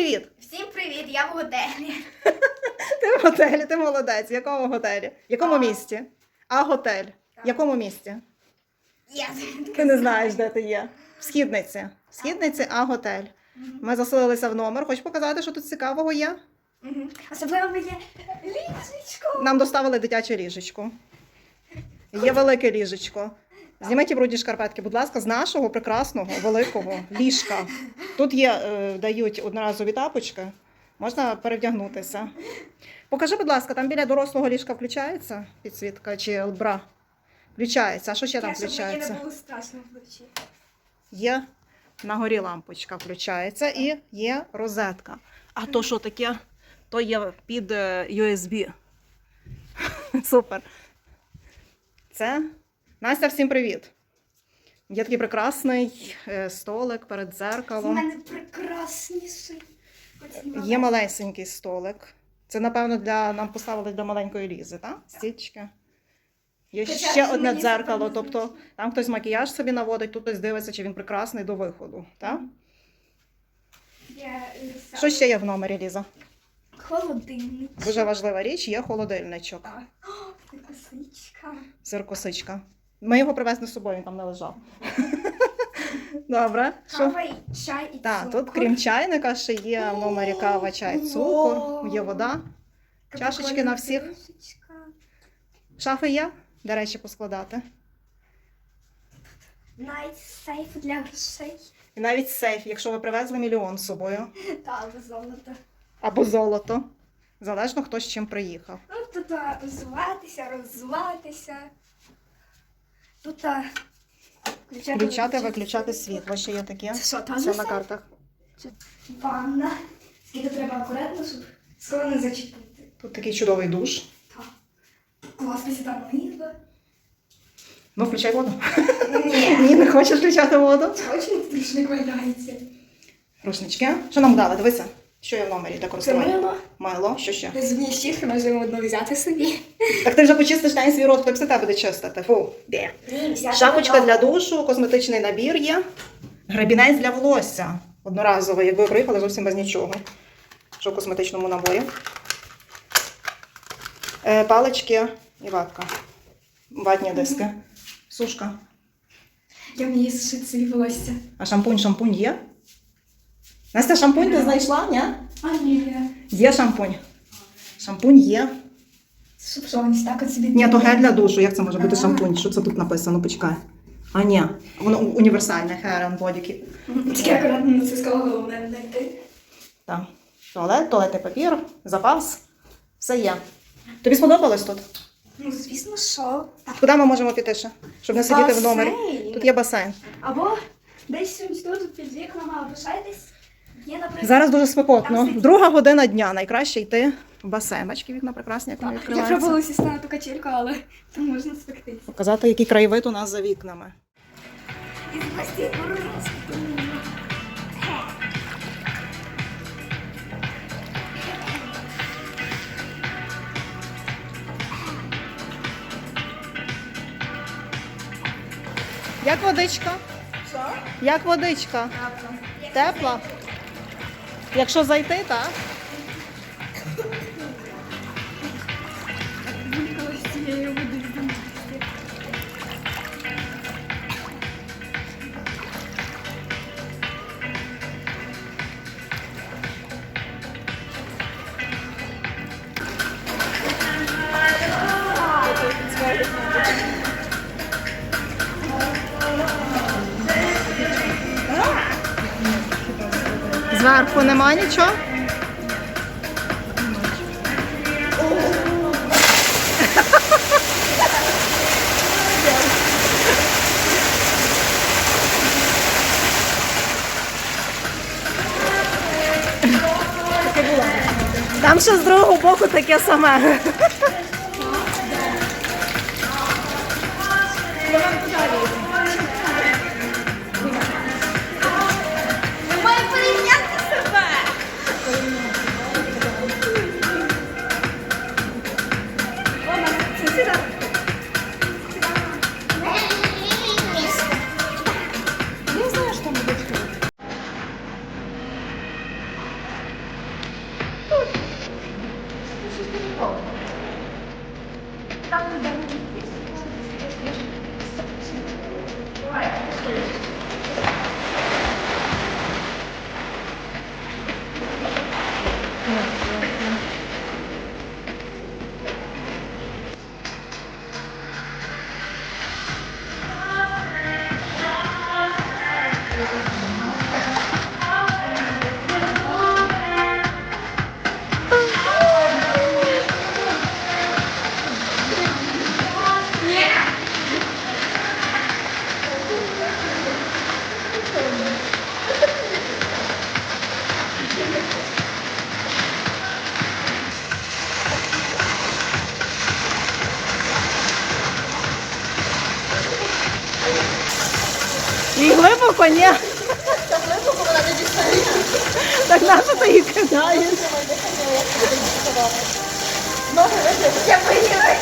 привіт! Всім привіт, я в готелі. Ти в готелі, ти молодець. В якому готелі? В якому місті? А готель? В якому місті? Я Ти не знаєш, де ти є. В східниці. В східниці, а готель. Ми заселилися в номер. Хочу показати, що тут цікавого є. Особливо моє ліжечко. Нам доставили дитяче ліжечко. Є велике ліжечко. Зніміть ті брудні шкарпетки, будь ласка, з нашого прекрасного великого ліжка. Тут є, е, дають одноразові тапочки, можна перевдягнутися. Покажи, будь ласка, там біля дорослого ліжка включається підсвітка чи бра? Включається. А що ще там включається? не було страшно вночі. Є на горі лампочка включається і є розетка. А то що таке? То є під е, USB. Супер. Це Настя, всім привіт. Є такий прекрасний е, столик перед У мене прекрасніший. Є малесенький столик. Це, напевно, для нам поставили для маленької лізи, так? Стічки. Є Хоча ще одне дзеркало, тобто там хтось макіяж собі наводить, тут хтось дивиться, чи він прекрасний до виходу. Так? Я, е, Що ще є в номері, Ліза? Холодильник. Дуже важлива річ, є холодильничок. Так. О, це косичка. Зеркосичка. Ми його привезли з собою, він там не лежав. Добре. Що? Кава і чай і Так, цукор. тут крім чайника ще є в номері кава, чай, цукор, є вода. чашечки на всіх. Кришечка. Шафи є, до речі, поскладати. Навіть сейф для грошей. І навіть сейф, якщо ви привезли мільйон з собою. Та, золото. Або золото. Залежно хто з чим приїхав. Ну, тут розвиватися, розвиватися. Тут включати, Включати, виключати світло. Ще є таке. Це що, на картах. Ванна. Скільки треба акуратно, щоб скоро не зачепити. Тут такий чудовий душ. Так. Класно там мило. Ну, включай воду. Ні. Ні, не хочеш включати воду. Очень страшно валяється. Рушнички. Що нам дали? Дивися, що є в номері для Це користування. мило. Мило, що ще? Щітки можемо одну взяти собі. Так ти вже почистиш на свій рот, хто після тебе буде чистити. Фу, де? Шапочка для душу, косметичний набір є. Гребінець для волосся. Одноразовий, якби ви приїхали зовсім без нічого. Що в косметичному наборі. Е, палички і ватка. Ватні диски. Сушка. Я вмію сушити собі волосся. А шампунь, шампунь є? Настя, шампунь ти знайшла, ні? А ні. Є шампунь. Шампунь є. Щоб що, ось так от собі. Ні, то гель для душу. Як це може бути шампунь? Що це тут написано? Почекай. А, ні. Воно універсальне hair and body. Тільки акуратно на це сказала, головне не знайти. Так. Туалет, туалетний папір, запас. Все є. Тобі сподобалось тут? Ну, звісно, що. Куди ми можемо піти ще? Щоб не сидіти в номері. Басейн. Тут є басейн. Або десь тут під вікном, або ще десь. Зараз дуже спекотно. Друга година дня. Найкраще йти в басейн. Бачки, вікна прекрасні, як вони Я відкриваються. пробувала сісти на ту качельку, але там можна спектися. Показати, який краєвид у нас за вікнами. Із гості Як водичка? Що? Як водичка? Тепла? Якщо зайти, так? З цієї нема нічого? Там ще з другого боку таке саме. Ми Right. Ні. Так нащо ти їх кидаєш? Я поїла.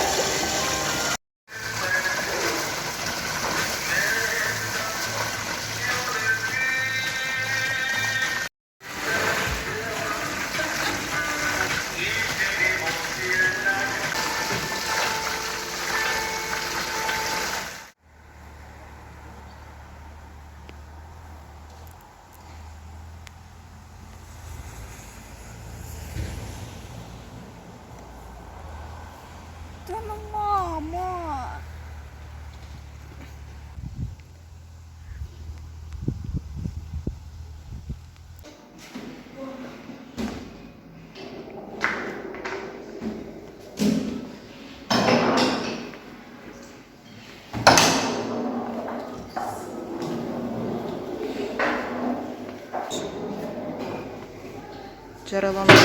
Джерело номер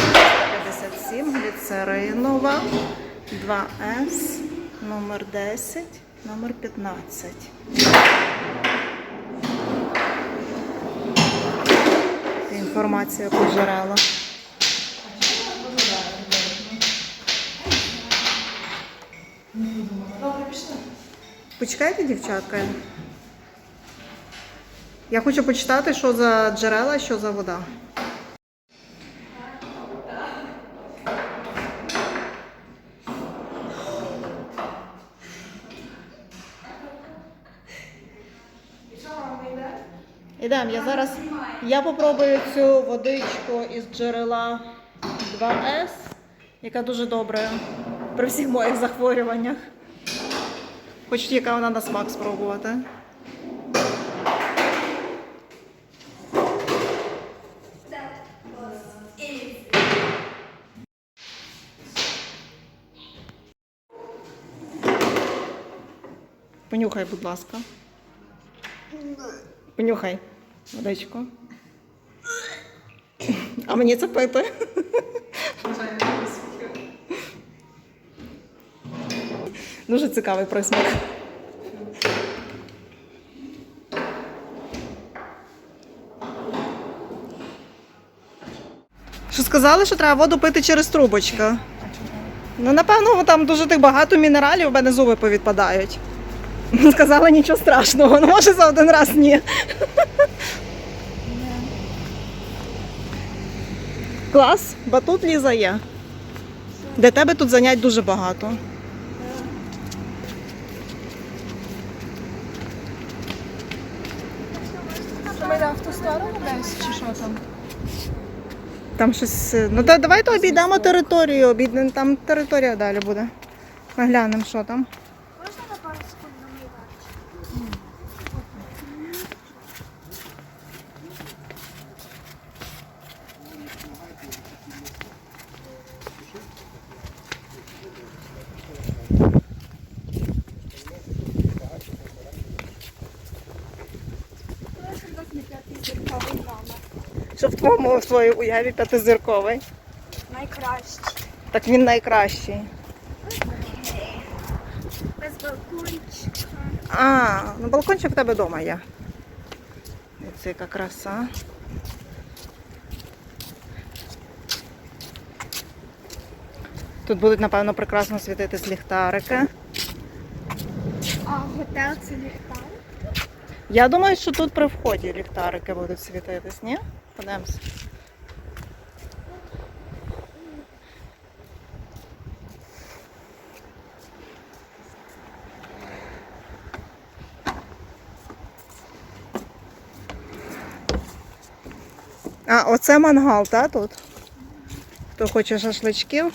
57, гліцеринова, 2С, номер 10, номер 15. Інформація по джерелах. Добре. Почекайте, дівчатка. Я хочу почитати, що за джерела, що за вода. Ідемо, я зараз я попробую цю водичку із джерела 2С, яка дуже добра при всіх моїх захворюваннях. Хоч яка вона на смак спробувати. Понюхай, будь ласка. Понюхай водичку. А мені це пити. Дуже цікавий присмак. Що сказали, що треба воду пити через трубочку? Ну, напевно, там дуже тих багато мінералів, у мене зуби повідпадають. Сказала нічого страшного, ну може за один раз ні. Клас, батут Ліза є. Для тебе тут занять дуже багато. Ми в ту десь, чи що там? Там щось. е, Ну та давайте обійдемо територію, обійдемо, там територія далі буде. Ми глянемо, що там. Можна на пару секунд намивати? Що в своїй уяві п'ятизірковий. Найкраще. Так він найкращий. Без балкончика. А, ну балкончик в тебе вдома є. Це яка краса. Тут будуть, напевно, прекрасно світитись ліхтарики. А готел це ліхтар? Я думаю, що тут при вході ліхтарики будуть світитись, ні? Подивимось. А, оце мангал, так, тут? Хто хоче шашличків?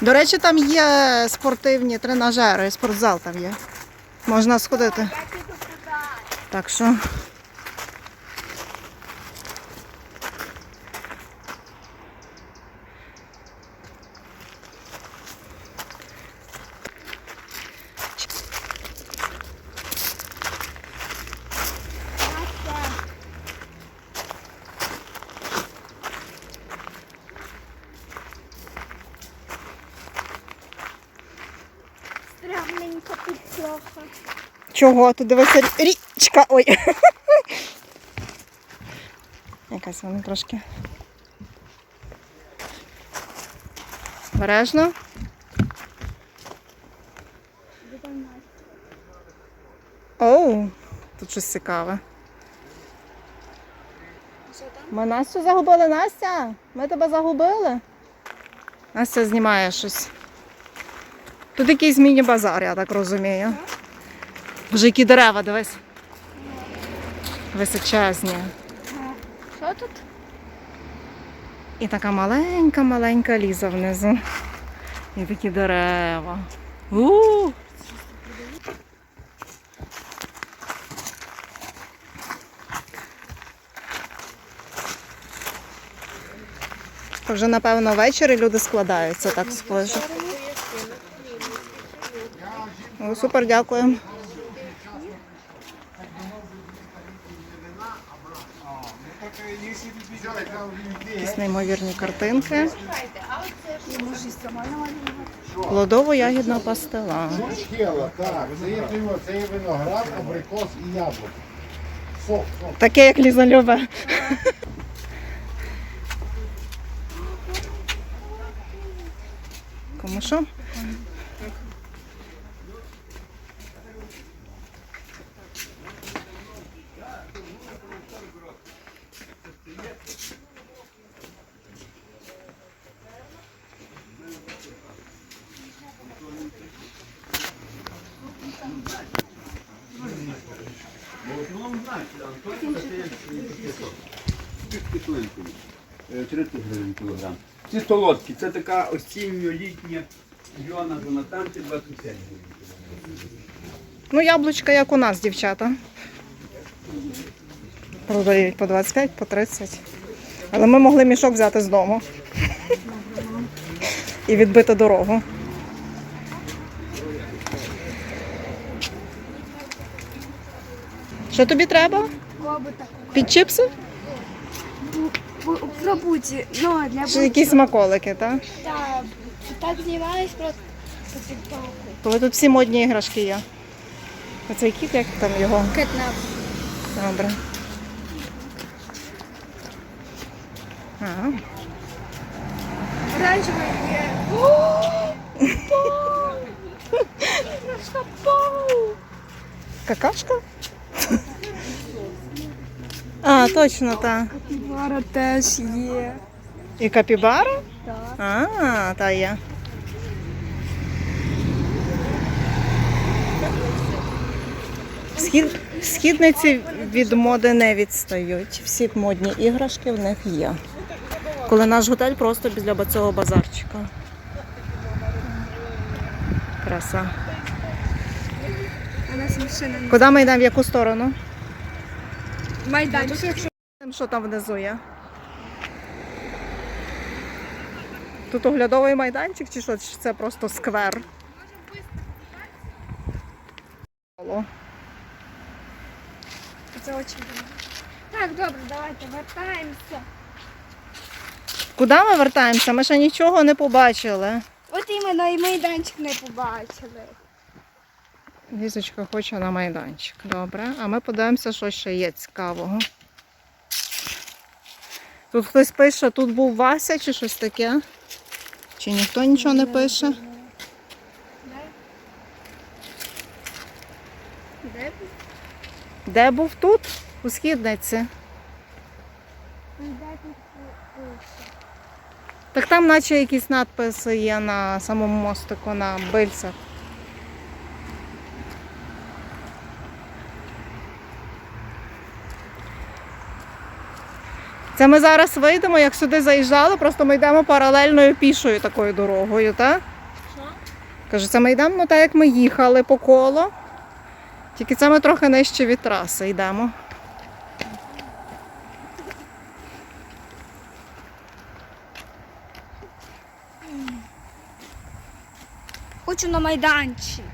До речі, там є спортивні тренажери, спортзал там є. Можна сходити. Так що. Плохо. Чого? Тут дивися річка. Ой. Якась вона трошки. Бережно. Оу, тут щось цікаве. Ми Настю загубили, Настя? Ми тебе загубили? Настя знімає щось. Тут якийсь міні-базар, я так розумію. Вже які дерева, дивись. Височезні. Що тут? І така маленька-маленька ліза внизу. І такі дерева. у То вже, напевно, ввечері люди складаються, так схоже. О, супер, дякую. Якісь неймовірні картинки. Плодово-ягідна пастила. Так. Це є виноград, абрикос і яблуко. Таке, як Ліза. Кому що? Кислинкою. Е, 30 гривень кілограм. Ці солодкі, це така осінньо-літня Йона Донатанці 25 гривень. Ну, яблучка, як у нас, дівчата. Продають по 25, по 30. Але ми могли мішок взяти з дому. І відбити дорогу. Що тобі треба? Під чипси? В роботі. Ну, для Чи якісь смаколики, так? Так, так знімались просто по тіктоку. Коли тут всі модні іграшки є. Оцей кіт, як там його? Кетнап. Добре. Оранжевий є. какашка? А, точно, так. Півара теж є. І капібара? Так. А, та є. Схід... Східниці від моди не відстають. Всі модні іграшки в них є. Коли наш готель просто біля цього базарчика. Краса. Куди ми йдемо? В яку сторону? Майданчик. Що там внизу є? Тут оглядовий майданчик чи що? Чи це просто сквер? Це дуже добре. Так, добре, давайте вертаємося. Куди ми вертаємося? Ми ще нічого не побачили. От іменно і майданчик не побачили. Лізочка хоче на майданчик. Добре. А ми подивимося, що ще є цікавого. Тут хтось пише, тут був Вася чи щось таке. Чи ніхто нічого не пише? Де? Де був тут? У східниці. Так там наче якісь надписи є на самому мостику на бильцях. Це ми зараз вийдемо, як сюди заїжджали, просто ми йдемо паралельною пішою такою дорогою, так? Що? Кажу, це ми йдемо ну, так, як ми їхали по колу. Тільки це ми трохи нижче від траси йдемо. Хочу на майданчик.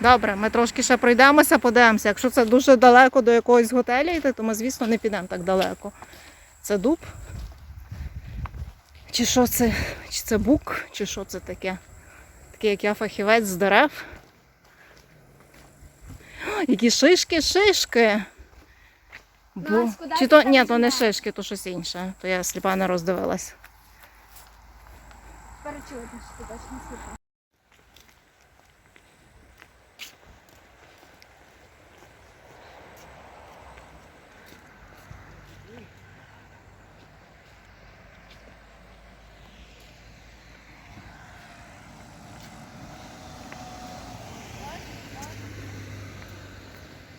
Добре, ми трошки ще пройдемося, подивимося. Якщо це дуже далеко до якогось готелю йти, то ми, звісно, не підемо так далеко. Це дуб. Чи що це? Чи це бук, чи що це таке? такий, як я фахівець з дерев. О, Які шишки, шишки. Бо... Настя, Чи то ні, то не шишки, то щось інше. То я сліпа не роздивилась. Перечули, що ти точно сліпа.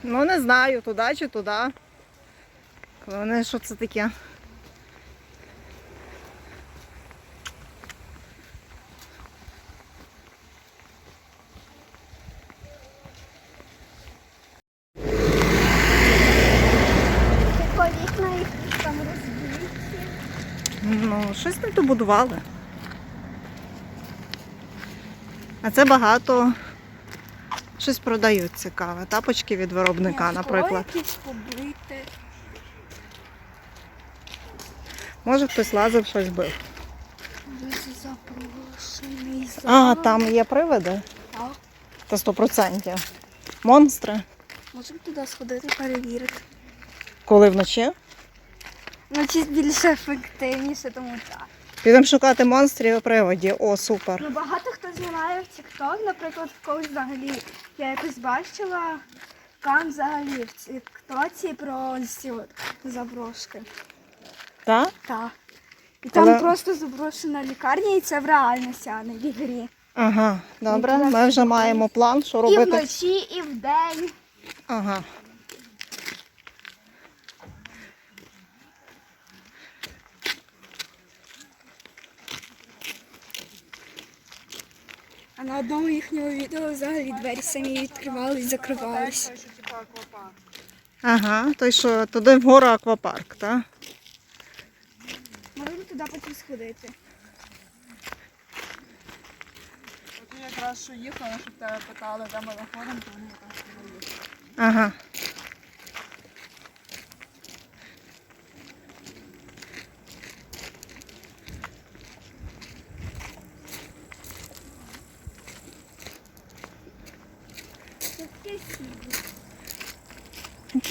Ну не знаю, туди чи туди. Головне, що це таке. Ну, щось не добудували. А це багато щось продають цікаве. Тапочки від виробника, наприклад. якісь побите. Може хтось лазив, щось бив. Запрошений А, там є привиди. Так. Та 100%. Монстри. Можемо туди сходити, перевірити. Коли вночі? Чи більше ефективніше, тому так. Підемо шукати монстрів і привидів. О, супер. Ну, багато хто знімає в TikTok, наприклад, в когось взагалі я якось бачила там взагалі в тіктоці про ці от заброшки. Так? Так. І там Але- просто заброшена лікарня, і це в реальності, а не в ігрі. Ага, добре. Ми вже маємо план, що робити. І вночі, і вдень. Ага. А на одному їхнього відео взагалі двері самі відкривались, закривались. Ага, то й що, туди вгору аквапарк, так? Можемо туди потім сходити. От я якраз що їхала, щоб тебе питали, де ми знаходимо, то вони якраз туди їхали. Ага.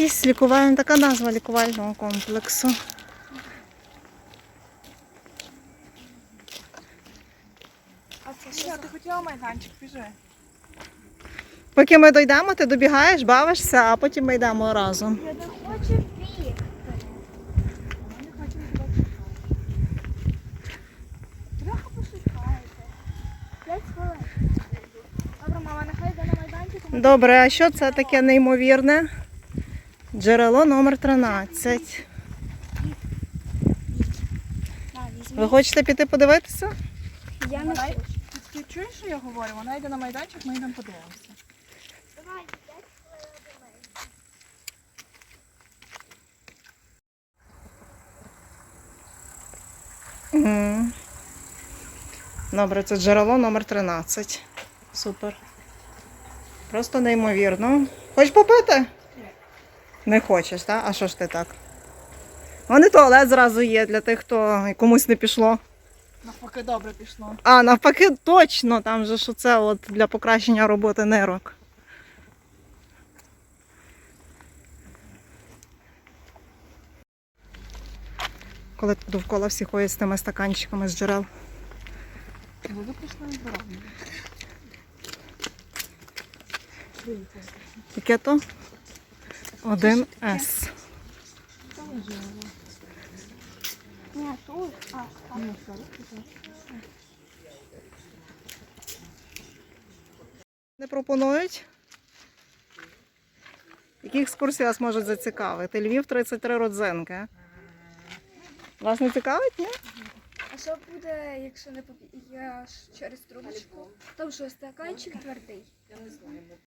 Якийсь лікувальний, така назва лікувального комплексу. А це Що, ти хотіла майданчик, біжи. Поки ми дійдемо, ти добігаєш, бавишся, а потім ми йдемо разом. Я не хочу бігти. Трохи пошукайте. П'ять хвилин. Добре, мама, нехай йде на майданчик. Добре, а що це таке неймовірне? Джерело номер 13. Ви хочете піти подивитися? Я не Вона- хочу. Ти, чуєш, що я говорю? Вона йде на майданчик, ми йдемо подивимося. Давай. Мгм. Добре, це джерело номер 13. Супер. Просто неймовірно. Хочеш попити? Не хочеш, так? А що ж ти так? Вон і туалет зразу є для тих, хто комусь не пішло. Навпаки, добре пішло. А, навпаки, точно, там же що це от для покращення роботи нирок. Коли довкола всі ходять з тими стаканчиками з джерел. Люди пішли здоров'я. Яке то? 1С. Ні, тут. Не пропонують? Які екскурсії вас можуть зацікавити? Львів 33 родзинки. Вас не цікавить, ні? А що буде, якщо не поп'єш через трубочку? Там що, стаканчик твердий?